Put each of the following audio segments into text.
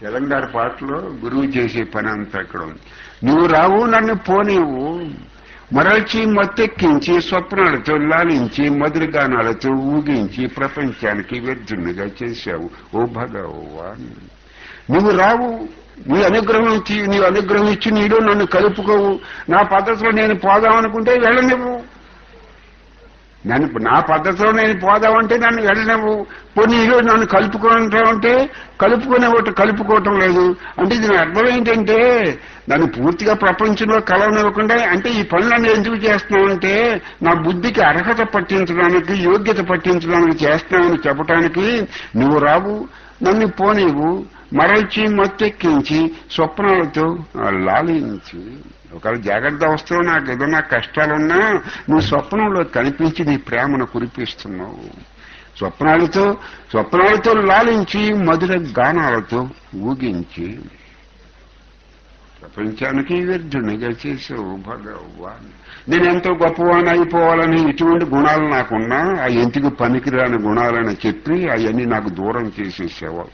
తెలంగాణ పాటలో గురువు చేసే పని అంతా అక్కడ ఉంది. నువ్వు రావు నన్ను పోనీవు మరల్చి మత్తెక్కించి స్వప్నాలతో లాలించి మధుర గానాలతో ఊగించి ప్రపంచానికి వ్యర్థునిగా చేశావు. ఓ భగవా. నువ్వు రావు నీ అనుగ్రహం ఇచ్చి నీ అనుగ్రహం ఇచ్చి నీలో నన్ను కలుపుకోవు. నా పద్ధతిలో నేను పోదామనుకుంటే వెళ్ళనివ్వు. నన్ను నా పద్ధతిలో నేను పోదామంటే నన్ను వెళ్ళనివ్వు. పోనీ ఈరోజు నన్ను కలుపుకుంటామంటే కలుపుకునే ఒకటి కలుపుకోవటం లేదు. అంటే దీని అర్థం ఏంటంటే నన్ను పూర్తిగా ప్రపంచంలో కలవనివ్వకుండా అంటే ఈ పనులన్నీ ఎందుకు చేస్తున్నామంటే నా బుద్ధికి అర్హత పట్టించడానికి యోగ్యత పట్టించడానికి చేస్తున్నామని చెప్పడానికి నువ్వు రావు. నన్ను పోనీవు మరల్చి మత్తెక్కించి స్వప్నాలతో లాలించి. ఒకవేళ జాగ్రత్త అవస్థలో నాకు ఏదైనా కష్టాలున్నా నువ్వు స్వప్నంలో కనిపించి నీ ప్రేమను కురిపిస్తున్నావు. స్వప్నాలతో స్వప్నాలతో లాలించి మధుర గానాలతో ఊగించి. ప్రపంచానికి వ్యర్థునిగా చేసావు భగవాన్. నేను ఎంతో గొప్పవాణి అయిపోవాలని ఇటువంటి గుణాలు నాకున్నా ఆ ఎందుకు పనికిరాని గుణాలని చెప్పి అవన్నీ నాకు దూరం చేసేసావు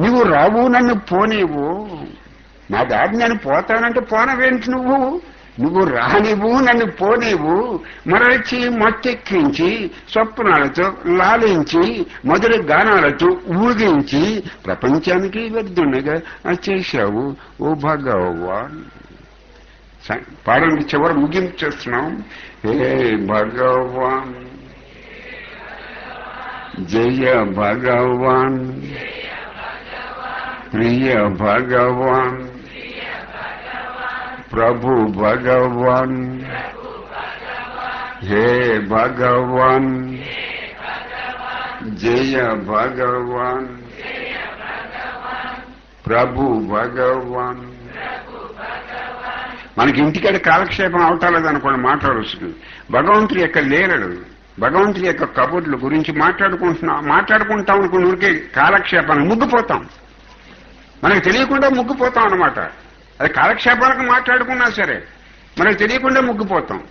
నువ్వు రావు నన్ను పోనీవు. నా దారి నేను పోతానంటే పోనవేంటి నువ్వు? నువ్వు రానివు నన్ను పోనీవు మరచి మత్తెక్కించి స్వప్నాలతో లాలించి మధుర గానాలతో ఊగించి ప్రపంచానికి వ్యర్థుండగా చేశావు ఓ భగవాన్. పాడండి చివరి ముగింపు చేస్తున్నాం హే భగవాన్. జయ భగవాన్. ప్రియ భగవాన్. ప్రభు భగవన్. హే భగవన్. జయ భగవన్. ప్రభు భగవాన్. మనకి ఇంటికాడ కాలక్షేపం అవటాలేదు అనుకోండి మాట్లాడవచ్చు భగవంతుడి యొక్క లేరడు భగవంతుడి యొక్క కబుర్ల గురించి మాట్లాడుకుంటున్నా మాట్లాడుకుంటాం అనుకున్న ఊరికే కాలక్షేపాన్ని ముగ్గుపోతాం. మనకు తెలియకుండా ముగ్గుపోతాం అనమాట అది కాలక్షేపాలకు మాట్లాడుకున్నా సరే. మనకు తెలియకుండా ముగ్గిపోతాం.